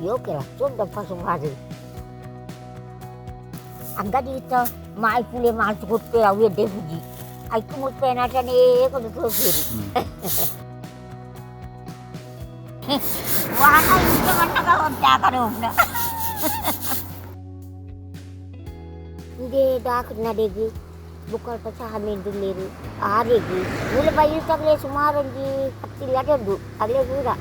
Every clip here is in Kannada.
thì ok là xuống đập phá sông hoa gì angkat di itu mai pulih mal cukup perawi dia puji aku mau penata nih kalau tuh kiri wah itu mana kalau jaga dong दे डाक न देगी बुकर पछा हमें दिलेरी आ देगी बोले भाई तक ले सुमार जी अब तिल्ला के अगले पूरा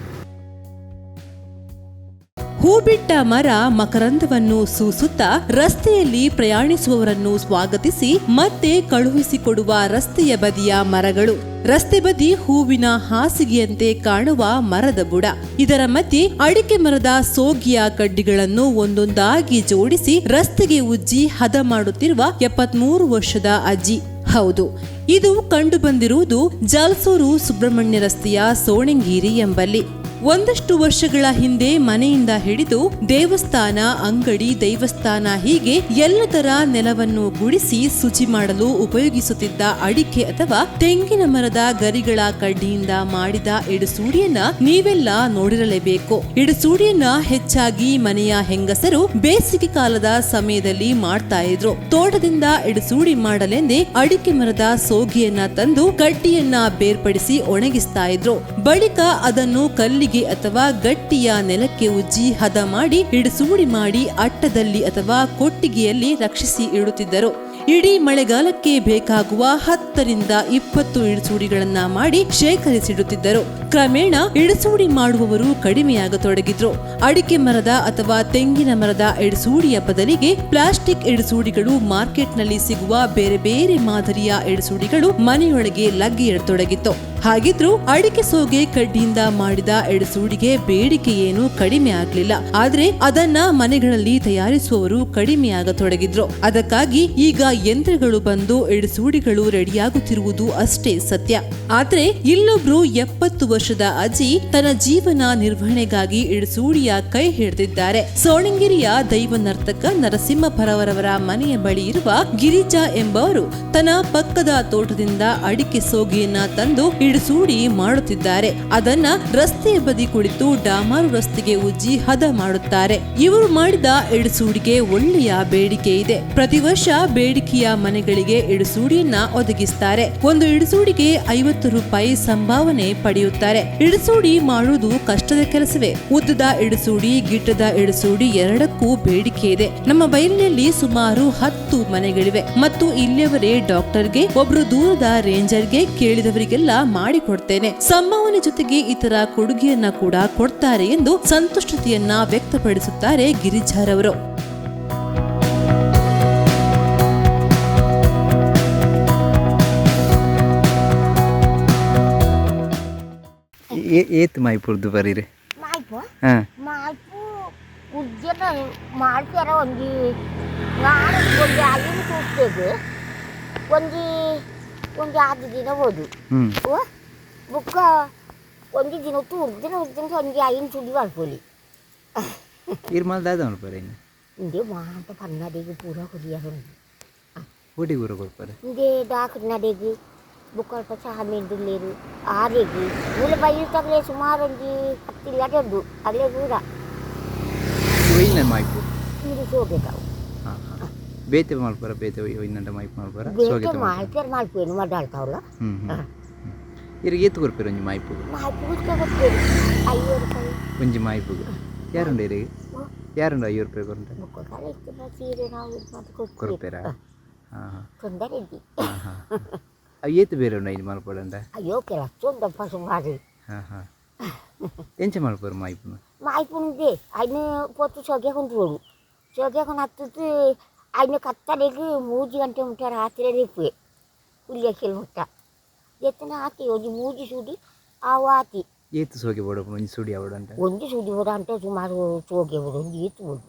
ಹೂಬಿಟ್ಟ ಮರ ಮಕರಂದವನ್ನು ಸೂಸುತ್ತಾ ರಸ್ತೆಯಲ್ಲಿ ಪ್ರಯಾಣಿಸುವವರನ್ನು ಸ್ವಾಗತಿಸಿ ಮತ್ತೆ ಕಳುಹಿಸಿಕೊಡುವ ರಸ್ತೆಯ ಬದಿಯ ಮರಗಳು. ರಸ್ತೆ ಬದಿ ಹೂವಿನ ಹಾಸಿಗೆಯಂತೆ ಕಾಣುವ ಮರದ ಬುಡ. ಇದರ ಮಧ್ಯೆ ಅಡಿಕೆ ಮರದ ಸೋಗಿಯ ಕಡ್ಡಿಗಳನ್ನು ಒಂದೊಂದಾಗಿ ಜೋಡಿಸಿ ರಸ್ತೆಗೆ ಉಜ್ಜಿ ಹದ ಮಾಡುತ್ತಿರುವ ಎಪ್ಪತ್ಮೂರು ವರ್ಷದ ಅಜ್ಜಿ. ಹೌದು, ಇದು ಕಂಡುಬಂದಿರುವುದು ಜಾಲ್ಸೂರು ಸುಬ್ರಹ್ಮಣ್ಯ ರಸ್ತೆಯ ಸೋಣಂಗೀರಿ ಎಂಬಲ್ಲಿ. ಒಂದಷ್ಟು ವರ್ಷಗಳ ಹಿಂದೆ ಮನೆಯಿಂದ ಹಿಡಿದು ದೇವಸ್ಥಾನ, ಅಂಗಡಿ, ದೈವಸ್ಥಾನ ಹೀಗೆ ಎಲ್ಲದರ ನೆಲವನ್ನು ಗುಡಿಸಿ ಶುಚಿ ಮಾಡಲು ಉಪಯೋಗಿಸುತ್ತಿದ್ದ ಅಡಿಕೆ ಅಥವಾ ತೆಂಗಿನ ಮರದ ಗರಿಗಳ ಕಡ್ಡಿಯಿಂದ ಮಾಡಿದ ಎಡಸೂಡಿಯನ್ನ ನೀವೆಲ್ಲ ನೋಡಿರಲೇಬೇಕು. ಎಡಸೂಡಿಯನ್ನ ಹೆಚ್ಚಾಗಿ ಮನೆಯ ಹೆಂಗಸರು ಬೇಸಿಗೆ ಕಾಲದ ಸಮಯದಲ್ಲಿ ಮಾಡ್ತಾ ಇದ್ರು. ತೋಟದಿಂದ ಎಡಸೂಡಿ ಮಾಡಲೆಂದೇ ಅಡಿಕೆ ಮರದ ಸೋಗಿಯನ್ನ ತಂದು ಕಡ್ಡಿಯನ್ನ ಬೇರ್ಪಡಿಸಿ ಒಣಗಿಸ್ತಾ ಇದ್ರು. ಬಳಿಕ ಅದನ್ನು ಅಥವಾ ಗಟ್ಟಿಯ ನೆಲಕ್ಕೆ ಉಜ್ಜಿ ಹದ ಮಾಡಿ ಹಿಡಿಸೂಡಿ ಮಾಡಿ ಅಟ್ಟದಲ್ಲಿ ಅಥವಾ ಕೊಟ್ಟಿಗೆಯಲ್ಲಿ ರಕ್ಷಿಸಿ ಇಡುತ್ತಿದ್ದರು. ಇಡೀ ಮಳೆಗಾಲಕ್ಕೆ ಬೇಕಾಗುವ ಹತ್ತರಿಂದ ಇಪ್ಪತ್ತು ಇಡುಸೂಡಿಗಳನ್ನ ಮಾಡಿ ಶೇಖರಿಸಿಡುತ್ತಿದ್ದರು. ಕ್ರಮೇಣ ಇಳಿಸೂಡಿ ಮಾಡುವವರು ಕಡಿಮೆಯಾಗತೊಡಗಿದ್ರು. ಅಡಿಕೆ ಮರದ ಅಥವಾ ತೆಂಗಿನ ಮರದ ಎಡಸೂಡಿಯ ಬದಲಿಗೆ ಪ್ಲಾಸ್ಟಿಕ್ ಎಡಸೂಡಿಗಳು ಮಾರ್ಕೆಟ್ನಲ್ಲಿ ಸಿಗುವ ಬೇರೆ ಬೇರೆ ಮಾದರಿಯ ಎಡಸೂಡಿಗಳು ಮನೆಯೊಳಗೆ ಲಗ್ಗೆ ಇಡತೊಡಗಿತ್ತು ಹಾಗಿದ್ರೂ ಅಡಿಕೆ ಸೋಗೆ ಕಡ್ಡಿಯಿಂದ ಮಾಡಿದ ಎಡಸೂಡಿಗೆ ಬೇಡಿಕೆ ಏನು ಕಡಿಮೆ ಆಗ್ಲಿಲ್ಲ. ಆದ್ರೆ ಅದನ್ನ ಮನೆಗಳಲ್ಲಿ ತಯಾರಿಸುವವರು ಕಡಿಮೆಯಾಗತೊಡಗಿದ್ರು ಅದಕ್ಕಾಗಿ ಈಗ ಯಂತ್ರಗಳು ಬಂದು ಎಡಸೂಡಿಗಳು ರೆಡಿಯಾಗುತ್ತಿರುವುದು ಅಷ್ಟೇ ಸತ್ಯ. ಆದ್ರೆ ಇಲ್ಲೊಬ್ರು ಎಪ್ಪತ್ತು ವರ್ಷದ ಅಜ್ಜಿ ತನ್ನ ಜೀವನ ನಿರ್ವಹಣೆಗಾಗಿ ಎಡಸೂಡಿಯ ಕೈ ಹಿಡಿದಿದ್ದಾರೆ. ಸೋಣಂಗಿರಿಯ ದೈವ ನರ್ತಕ ನರಸಿಂಹಪರವರವರ ಮನೆಯ ಬಳಿ ಇರುವ ಗಿರಿಜಾ ಎಂಬವರು ತನ್ನ ಪಕ್ಕದ ತೋಟದಿಂದ ಅಡಿಕೆ ಸೋಗೆಯನ್ನ ತಂದು ಇಡಸೂಡಿ ಮಾಡುತ್ತಿದ್ದಾರೆ. ಅದನ್ನ ರಸ್ತೆಯ ಬದಿ ಕುಳಿತು ಡಾಮಾರು ರಸ್ತೆಗೆ ಉಜ್ಜಿ ಹದ ಮಾಡುತ್ತಾರೆ. ಇವರು ಮಾಡಿದ ಎಡಸೂಡಿಗೆ ಒಳ್ಳೆಯ ಬೇಡಿಕೆ ಇದೆ. ಪ್ರತಿ ವರ್ಷ ಬೇಡಿಕೆಯ ಮನೆಗಳಿಗೆ ಎಡಸೂಡಿಯನ್ನ ಒದಗಿಸ್ತಾರೆ. ಒಂದು ಇಡಸೂಡಿಗೆ ಐವತ್ತು ರೂಪಾಯಿ ಸಂಭಾವನೆ ಪಡೆಯುತ್ತಾರೆ. ಇಡಸೂಡಿ ಮಾಡುವುದು ಕಷ್ಟದ ಕೆಲಸವೇ. ಉದ್ದದ ಎಡಸೂಡಿ ಗಿಟ್ಟದ ಎಡಸೂಡಿ ಎರಡಕ್ಕೂ ಬೇಡಿಕೆ ಇದೆ. ನಮ್ಮ ಬಯಲಿನಲ್ಲಿ ಸುಮಾರು ಹತ್ತು ಮನೆಗಳಿವೆ. ಮತ್ತು ಇಲ್ಲಿಯವರೇ ಡಾಕ್ಟರ್ಗೆ, ಒಬ್ರು ದೂರದ ರೇಂಜರ್ಗೆ ಕೇಳಿದವರಿಗೆಲ್ಲ ಮಾಡಿಕೊಡ್ತೇನೆ. ಸಂಭಾವನೆ ಜೊತೆಗೆ ಇತರ ಕೊಡುಗೆಯನ್ನ ಕೂಡ ಕೊಡ್ತಾರೆ ಎಂದು ಸಂತುಷ್ಟತೆಯನ್ನ ವ್ಯಕ್ತಪಡಿಸುತ್ತಾರೆ ಗಿರಿಜಾರವರು ಏ- ಏತ್ ಮಾಯ್ಪುರ್ದು ಬರೀರಿ? ಹಾಂ. ಮಾಯ್ಪು ಉಜ್ಜನ ಮಾಡ್ತಾರ ಒಂಜಿ ನಾನು ಒಂಜಿ ಒಂಜಿ ಒಂಜಿ ಆರು ದಿನ ಹೋದು ಹ್ಞೂ ಓ ಬುಕ್ಕ ಒಂಜಿ ದಿನ ಹೊತ್ತು ಉರ್ದಿನ ಉರ್ದಿನ ಒಂಜಿ ಐದು ಸುಡಿ ಮಾಡ್ಕೊಳ್ಳಿ ಇರ್ಮಾಲ್ ದಾದವನು ಬರೀ ಇನ್ನು. ಇಂದೇ ಮಾಂತ ಪನ್ನಡೆಗೆ ಪೂರ ಹುರಿಯರುಂಡು ಊಟಿಗೆ ಊರ ಕೊಡ್ತಾರೆ ಇಂದೇ ಡಾಕ್ ನಡೆಗೆ ಬುಕ್ಕಲ್ಪ ಚಹಾ ಮೆಂದುಲ್ಲೇರು ಆರೆಗೆ ಮೂಲ ಬೈಲು ತಗಲೆ ಸುಮಾರು ಒಂಜಿ ಹತ್ತಿಲ್ಲದೊಂದು ಅಲ್ಲೇ ದೂರ ಒಯ್ನ ಮಾಯ್ಪು. ಇದು ಸೋಬೇಕಾವು ಹಾಂ ಹಾಂ ಬೇತೆ ಮಾಡ್ಬಾರ ಬೇತೆ ಇನ್ನೊಂದು ಮೈಕ್ ಮಾಡ್ಬಾರ ಬೇಕೆ ಮಾಲ್ಪೇರ್. ಮಾಲ್ಪೇನು ಮಾತಾಡ್ತಾವಲ್ಲ ಹ್ಞೂ ಇರಿಗೆ ಏತು ಕೊರ್ಪೇರು ಒಂಜಿ ಮಾಯ್ಪುಗು ಒಂಜಿ ಮಾಯ್ಪುಗು ಯಾರುಂಡು ಇರಿಗೆ ಯಾರುಂಡು ಐವತ್ತು ರೂಪಾಯಿ ಕೊರಂಟ ಕೊರ್ಪೇರಾ ಹಾಂ. ಹಾಂ ಅವು ಏತು ಬೇರೆ ಉಂಡು ಐದು ಮಾಲ್ಪಡಂಡ ಅಯ್ಯೋ ಚಂದ ಫಸು ಮಾಡಿ. ಹಾಂ ಹಾಂ. ಎಂಚ ಮಾಲ್ಪರು ಮಾಯ್ಪುನ ಮಾಯ್ಪುನಿದೆ ಅದನ್ನ ಪೊತ್ತು ಸೊಗೆ ಕೊಂಡ್ರು ಸೊಗೆ ಕೊಂಡು ಹತ್ತಿತ್ತು അതിന് കത്തലേക്ക് ಮೂಜಿ ಗಂಟೆ ಮುಟ್ಟ ರಾತ್ರಿ ರೇಪುವೆ ಉಲ್ಲೇಖಲ್ ಮುಟ್ಟ. ಎತ್ತನ ಆತಿ ಒಂದು ಮೂಜಿ ಸೂಡಿ ಆವು ಆತಿ ಏತು ಸೋಗೆ ಬೋಡ ಒಂದು ಸೂಡಿ ಅವಡ ಅಂತ? ಒಂದು ಸೂಡಿ ಬೋಡ ಅಂತ ಸುಮಾರು ಸೋಗೆ ಬೋಡ ಒಂದು ಏತು ಬೋಡ.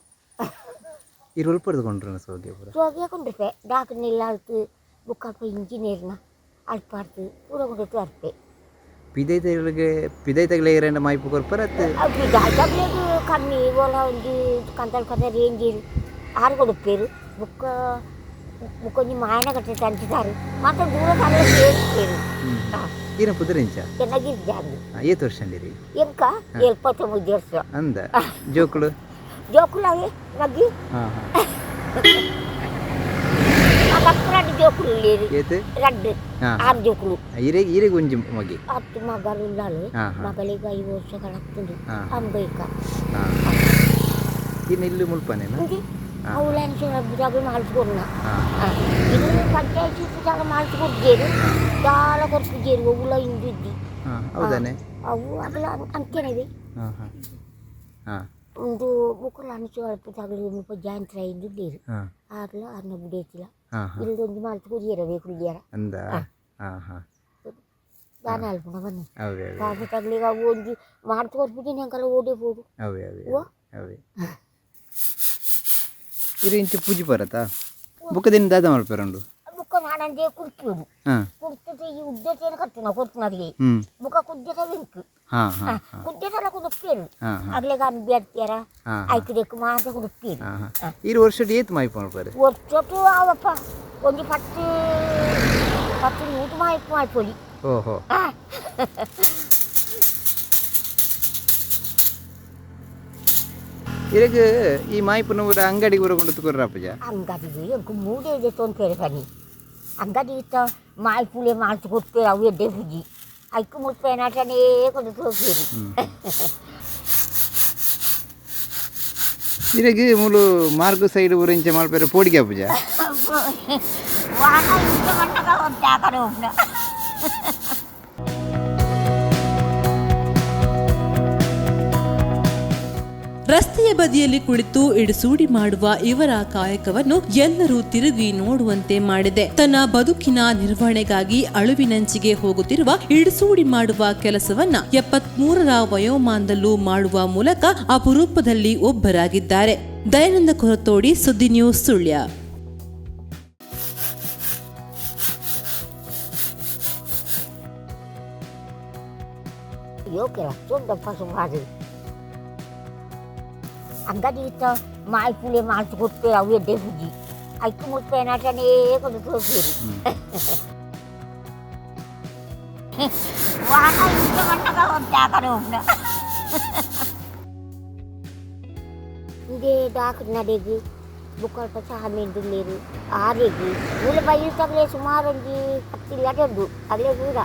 ಇರುಳು ಪಡೆದು ಕೊಂಡ್ರನ ಸೋಗೆ ಬೋಡ? ಸೋಗೆ ಕೊಂಡಿರ್ಪೆ ಡಾಕ್ಟರ್ನೆಲ್ಲ ಅಳ್ತು ಬುಕ್ಕಪ್ಪ ಇಂಜಿನಿಯರ್ನ ಅಳ್ಪಾಡ್ತು ಪೂರ ಕೊಂಡಿಟ್ಟು ಅರ್ಪೆ ಪಿದೈ ತಗಲಿಗೆ ಪಿದೈ ತಗಲಿಗೆ ಮಾಯ್ಪು ಕೊರ್ಪರ ಪಿದಾಯ್ತು ಕಮ್ಮಿ ಬೋಲ ಒಂದು ಕಂತಲ್ ಕದ ರೇಂಜಿರು ಆರು ಕೊಡುಪ್ಪೇರು ಬುಕ್ಕ ಮುಕ್ಕೊಂಜಿ ಮಾಯನ ಕಟ್ಟಿದ ಅಂತಿದ್ದಾರೆ. ಮತ್ತೆ ದೂರ ಏನ ಪುದರಿಂಚ ಚೆನ್ನಾಗಿದ್ದಾಗಿ ಏತ್ ವರ್ಷ ಅಂದಿರಿ ಎಂಕ ಎಪ್ಪತ್ತೊಂಬತ್ತು ವರ್ಷ. ಅಂದ. ಜೋಕುಳು? ಜೋಕುಳಾಗೆ? ನಗ್ಗಿ? ಕಪ್ಪರಾಡಿ ಜೋಕುಳು ಇಲ್ಲಿ ರಡ್ಡು. ಆರು ಜೋಕುಳು. ಇರೆಗೆ ಇರೆಗೆ ಒಂಜಿ ಮಗಿ. ಹತ್ತು ಮಗಳು ಇದ್ದಾಳು. ಮಗಳಿಗೆ ಐದು ವರ್ಷಗಳಾಗ್ತದೆ. ಅಂಬೈಕ. ಇನ್ನು ಇಲ್ಲಿ ಮುಲ್ಪನೇನು ಮೌಲ್ಯಾಂಶ ಪೂಜಾಗಳು ಮಾಡಿಸ್ಕೊಡ್ನ ಇದು ಪಂಚಾಯತಿ ಪೂಜಾಗ ಮಾಡಿಸ್ಕೊಡ್ಜೇರು ದಾಳ ಕೊರ್ಸಿಜೇರು ಅವುಲ ಇಂದಿದ್ದಿ ಹೌದಾನೆ. ಅವು ಅಗಲ ಅಂತೇನವೆ ಒಂದು ಬುಕ್ಕಲ ಅನಿಸುವ ಪೂಜಾಗಳು ಜಾಂತ್ರ ಇಂದಿದ್ದೀರು ಆಗಲ ಅನ್ನ ಬುಡೇತಿಲ್ಲ ಇಲ್ಲದೊಂದು ಮಾಡಿಸ್ಕೊಡಿಯರವೆ ಕುಡಿಯರ ದಾನ ಅಲ್ಪುಣ ಬನ್ನಿ. ಕಾಸು ತಗ್ಲಿಗ ಅವು ಒಂದು ಮಾಡ್ತು ಕೊರ್ಬಿಟ್ಟಿನಿ ಅಂಕಲ್ಲ ಓಡೇ ಹೋಗು ಅವೇ ಅವೇ ಅವೇ ಇರು ಇಂಚ ಪೂಜೆ ಬರತ್ತಾ? ಬುಕ್ಕದಿಂದ ದಾದ ಮಾಡ್ಪಾರಂಡು ಬುಕ್ಕ ನಾಡಂದೆ ಕುರ್ತಿಯೋದು ಹಾಂ. ಕುರ್ತಿದ್ದು ಈ ಉದ್ದೇಶ ಕರ್ತಿನ ಕೊಡ್ತಿನದಿಗೆ ಬುಕ್ಕ ಕುದ್ದೇಶ ವೆಂಕು ಕುದ್ದೇಶಲ್ಲ ಕುದುಪ್ಪೇರು ಅಗ್ಲೆ ಗಾನ್ ಬೇಡ್ತೀರ ಆಯ್ಕಬೇಕು ಮಾತ್ರ ಕುದುಪ್ಪೇರು ಇರು ವರ್ಷ ಏತ್ ಮಾಹಿತಿ ಮಾಡ್ಪಾರೆ ವರ್ಷಟ್ಟು ಅವಪ್ಪ ಒಂದು ಪತ್ತು ಪತ್ತು ನೂತು ಮಾಹಿತಿ ಮಾಡ್ಕೊಳ್ಳಿ ಓಹೋ. ಇದಕ್ಕೆ ಈ ಮಾಯಿಪುನ ಊರ ಅಂಗಡಿಗೆ ಊರ ಕೊಂಡು ತಗೊರ್ರಪ್ಪಜ ಅಂಗಡಿಗೆ ಎಂಕು ಮೂಡೆ ಇದೆ ತೋನ್ಪೇರೆ ಬನ್ನಿ ಅಂಗಡಿ ಇತ್ತ ಮಾಯಿಪುಲೆ ಮಾಡ್ತು ಕೊಡ್ಪೇ ಅವು ಎಡ್ಡೆ ಹುಜಿ ಐಕು ಮುಟ್ಪೇ ನಾಟನೇ ಕೊಂಡು ತೋಪೇರಿ ಇದಕ್ಕೆ ಮೂಲು ಮಾರ್ಗ ಸೈಡ್ ಊರ ಇಂಚೆ ಪೋಡಿಗೆ ಅಪ್ಪಜ ವಾಹನ ಹೋಗ್ತಾ ಕಡೆ ಹೋಗ್ನ ಕೆರೆಯ ಬದಿಯಲ್ಲಿ ಕುಳಿತು ಇಡಸೂಡಿ ಮಾಡುವ ಇವರ ಕಾಯಕವನ್ನು ಎಲ್ಲರೂ ತಿರುಗಿ ನೋಡುವಂತೆ ಮಾಡಿದೆ. ತನ್ನ ಬದುಕಿನ ನಿರ್ವಹಣೆಗಾಗಿ ಅಳುವಿನಂಚಿಗೆ ಹೋಗುತ್ತಿರುವ ಇಡಸೂಡಿ ಮಾಡುವ ಕೆಲಸವನ್ನ ಎಪ್ಪತ್ಮೂರರ ವಯೋಮಾನದಲ್ಲೂ ಮಾಡುವ ಮೂಲಕ ಅಪರೂಪದಲ್ಲಿ ಒಬ್ಬರಾಗಿದ್ದಾರೆ. ದಯಾನಂದ ಕೊರತೋಡಿ, ಸುದ್ದಿ ನ್ಯೂಸ್ ಸುಳ್ಯ. Yo. ಹಗ್ಗದಿಂದ ಮಾಲ್ಪುಲೆ ಮಾಡಿಸ್ಕೊಟ್ಪೆ ಅವು ಎದ್ದೆ ಬುದ್ಧಿ ಅಕ್ಕಿ ಮುಟ್ಪೆ ನಾಟನೇ ಕೊಂಡು ಹೋಗ್ತೀರಿ ವಾಹನ ಇಷ್ಟ ಮಟ್ಟಗ ಹೋಗ್ತಾಕಡೆ ಹೋಗ್ನ ఇదే దాకున్న రెగి బుక్కలు పచ్చ హమీదు లేరు ఆ రెగి ఊళ్ళ బయలు తగలే సుమారు అగ్గి తిల్లటొద్దు అగ్లే కూడా